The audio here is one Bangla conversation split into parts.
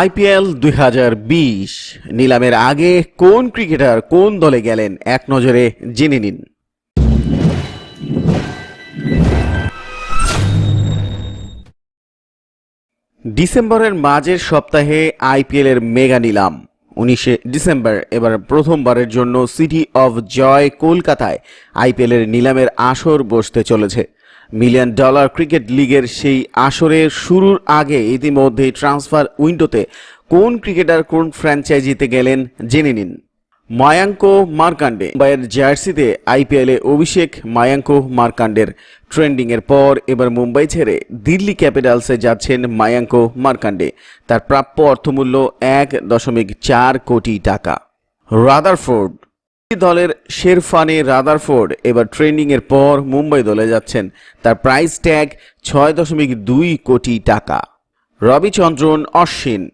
আইপিএল দুই হাজার বিশ। নিলামের আগে কোন ক্রিকেটার কোন দলে গেলেন? এক নজরে জেনে নিন। ডিসেম্বরের মাঝের সপ্তাহে আইপিএলের মেগা নিলাম। উনিশে ডিসেম্বর, এবার প্রথমবারের জন্য সিটি অফ জয় কলকাতায় আইপিএলের নিলামের আসর বসতে চলেছে। মিলিয়ন ডলার ক্রিকেট লিগের সেই আসরের শুরুর আগে ইতিমধ্যেই ট্রান্সফার উইন্ডোতে কোন ক্রিকেটার কোন ফ্র্যাঞ্চাইজিতে গেলেন জেনে নিন। মায়াঙ্ক মার্কান্ডে মুম্বাইয়ের জার্সিতে আইপিএলে অভিষেক মায়াঙ্ক মার্কান্ডের ট্রেন্ডিং এর পর এবার মুম্বাই ছেড়ে দিল্লি ক্যাপিটালসে যাচ্ছেন মায়াঙ্ক মার্কান্ডে তার প্রাপ্য অর্থমূল্য এক দশমিক চার কোটি টাকা। রাদারফোর্ড দলের শেরফানে রাদারফোর্ড এবার ট্রেনিংয়ের এর পর মুম্বাই দলে যাচ্ছেন। তার প্রাইস ট্যাগ ছয় দশমিক দুই কোটি টাকা। রবিচন্দ্রন অশ্বিন।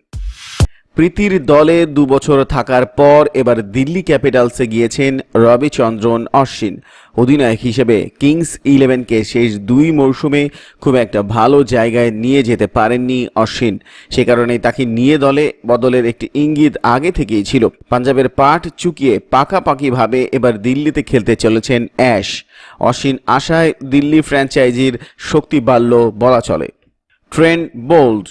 প্রীতির দলে দু বছর থাকার পর এবার দিল্লি ক্যাপিটালসে গিয়েছেন রবিচন্দ্রন অশ্বিন। অধিনায়ক হিসেবে কিংস ইলেভেনকে শেষ দুই মরশুমে খুব একটা ভালো জায়গায় নিয়ে যেতে পারেননি অশ্বিন। সে কারণে তাকে নিয়ে দলে বদলের একটি ইঙ্গিত আগে থেকেই ছিল। পাঞ্জাবের পাঠ চুকিয়ে পাকাপাকিভাবে এবার দিল্লিতে খেলতে চলেছেন অ্যাশ। অশ্বিন আশায় দিল্লি ফ্র্যাঞ্চাইজির শক্তি বাড়ল বলা চলে। ট্রেন্ড বোল্ড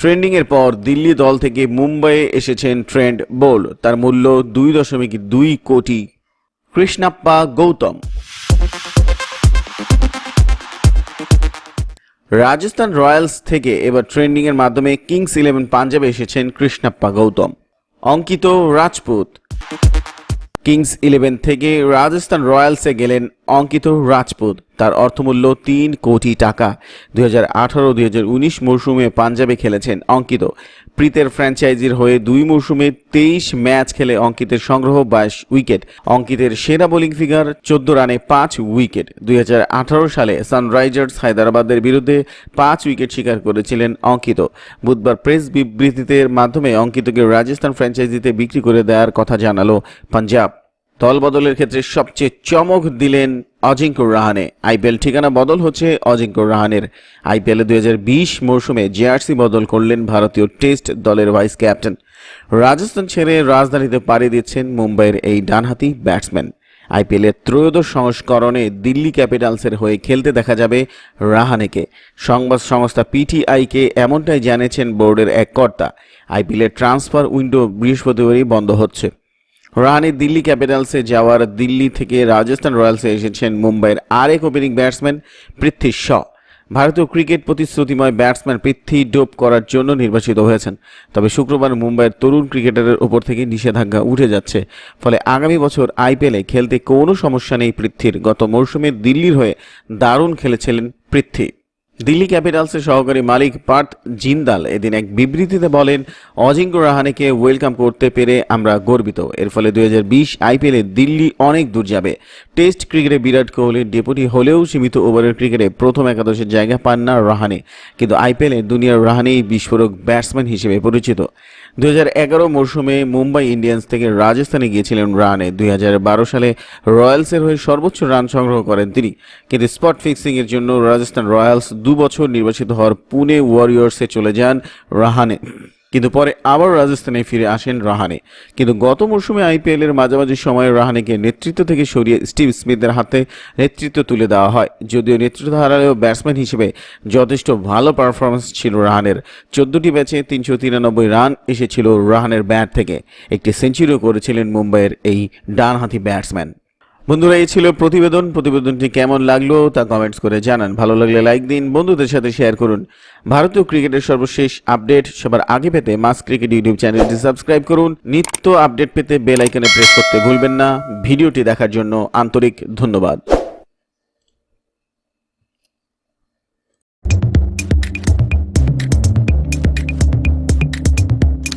ট্রেন্ডিং এর পর দিল্লি দল থেকে মুম্বাইয়ে এসেছেন ট্রেন্ড বোল্ড। তার মূল্য দুই দশমিক দুই কোটি। কৃষ্ণাপ্পা গৌতম। রাজস্থান রয়্যালস থেকে এবার ট্রেন্ডিং এর মাধ্যমে কিংস ইলেভেন পাঞ্জাবে এসেছেন কৃষ্ণাপ্পা গৌতম। অঙ্কিত রাজপুত। কিংস ইলেভেন থেকে রাজস্থান রয়্যালসে গেলেন অঙ্কিত রাজপুত। তার অর্থমূল্য তিন কোটি টাকা। দুই হাজার আঠারো হাজার উনিশ মরশুমে পাঞ্জাবে খেলেছেন অঙ্কিত। প্রীতের ফ্র্যাঞ্চাইজির হয়ে দুই মরশুমে তেইশ ম্যাচ খেলে অঙ্কিতের সংগ্রহ বাইশ উইকেট। অঙ্কিতের সেরা বোলিং ফিগার, চোদ্দ রানে পাঁচ উইকেট। দুই হাজার আঠারো সালে সানরাইজার্স হায়দ্রাবাদের বিরুদ্ধে পাঁচ উইকেট শিকার করেছিলেন অঙ্কিত। বুধবার প্রেস বিবৃতিতে মাধ্যমে অঙ্কিতকে রাজস্থান ফ্র্যাঞ্চাইজিতে বিক্রি করে দেওয়ার কথা জানালো পাঞ্জাব। দল বদলের ক্ষেত্রে সবচেয়ে চমক দিলেন অজিঙ্ক্য রাহানে। আইপিএল ঠিকানা বদল হচ্ছে অজিঙ্ক্য রাহানের। আইপিএলে দুই হাজার বিশ মরশুমে জেআরসি বদল করলেন ভারতীয় টেস্ট দলের ভাইস ক্যাপ্টেন। রাজস্থান ছেড়ে রাজধানীতে পাড়ি দিচ্ছেন মুম্বাইয়ের এই ডানহাতি ব্যাটসম্যান। আইপিএলের ত্রয়োদশ সংস্করণে দিল্লি ক্যাপিটালসের হয়ে খেলতে দেখা যাবে রাহানেকে। সংবাদ সংস্থা পিটিআইকে এমনটাই জানিয়েছেন বোর্ডের এক কর্তা। আইপিএলের ট্রান্সফার উইন্ডো বৃহস্পতিবারই বন্ধ হচ্ছে। রাহানে দিল্লি ক্যাপিটালসে যাওয়ার দিল্লি থেকে রাজস্থান রয়্যালসে এসেছেন মুম্বাইয়ের আরেক ওপেনিং ব্যাটসম্যান পৃথ্বী শ। ভারতীয় ক্রিকেট প্রতিশ্রুতিময় ব্যাটসম্যান পৃথ্বী ডোপ করার জন্য নির্বাচিত হয়েছেন। তবে শুক্রবার মুম্বাইয়ের তরুণ ক্রিকেটারের ওপর থেকে নিষেধাজ্ঞা উঠে যাচ্ছে। ফলে আগামী বছর আইপিএলে খেলতে কোনো সমস্যা নেই পৃথ্বীর। গত মরশুমে দিল্লির হয়ে দারুণ খেলেছিলেন পৃথ্বী। দিল্লি ক্যাপিটালসের সহকারী মালিক পার্থ জিন্দাল এদিন এক বিবৃতিতে বলেন অজিঙ্ক্য রাহানেকে ওয়েলকাম করতে পেরে আমরা গর্বিত। এর ফলে দুই হাজার বিশ আইপিএলে দিল্লি অনেক দূর যাবে। টেস্ট ক্রিকেটে বিরাট কোহলির ডেপুটি হলেও সীমিত ওভারের ক্রিকেটে প্রথম একাদশের জায়গা পান না রাহানে। কিন্তু আইপিএলে দুনিয়ার রাহানেই বিস্ফোরক ব্যাটসম্যান হিসেবে পরিচিত। দুই মরশুমে মুম্বাই ইন্ডিয়ান্স থেকে রাজস্থানে গিয়েছিলেন রানে। দুই হাজার বারো সালে রয়্যালসের হয়ে সর্বোচ্চ রান সংগ্রহ করেন তিনি। কিন্তু স্পট ফিক্সিংয়ের জন্য রাজস্থান রয়্যালস দু বছর নির্বাচিত হওয়ার পুনে ওয়ারিয়র্সে চলে যান রাহানে। কিন্তু পরে আবার রাজস্থানে ফিরে আসেন রাহানে। কিন্তু গত মরশুমে আইপিএল এর মাঝামাঝি সময়ে রাহানেকে নেতৃত্ব থেকে সরিয়ে স্টিভ স্মিথের হাতে নেতৃত্ব তুলে দেওয়া হয়। যদিও নেতৃত্ব হারালেও ব্যাটসম্যান হিসেবে যথেষ্ট ভালো পারফরমেন্স ছিল রাহানের। চোদ্দটি ম্যাচে তিনশো তিরানব্বই রান এসেছিল রাহানের ব্যাট থেকে। একটি সেঞ্চুরিও করেছিলেন মুম্বাইয়ের এই ডানহাতি ব্যাটসম্যান। বন্ধুরা, এই ছিল প্রতিবেদন। প্রতিবেদনটি কেমন লাগল তা কমেন্টস করে জানান। ভালো লাগলে লাইক দিন, বন্ধুদের সাথে শেয়ার করুন। ভারতীয় ক্রিকেটের সর্বশেষ আপডেট সবার আগে পেতে মাস ক্রিকেট ইউটিউব চ্যানেলটি সাবস্ক্রাইব করুন। নিত্য আপডেট পেতে বেল আইকনে প্রেস করতে ভুলবেন না। ভিডিওটি দেখার জন্য আন্তরিক ধন্যবাদ।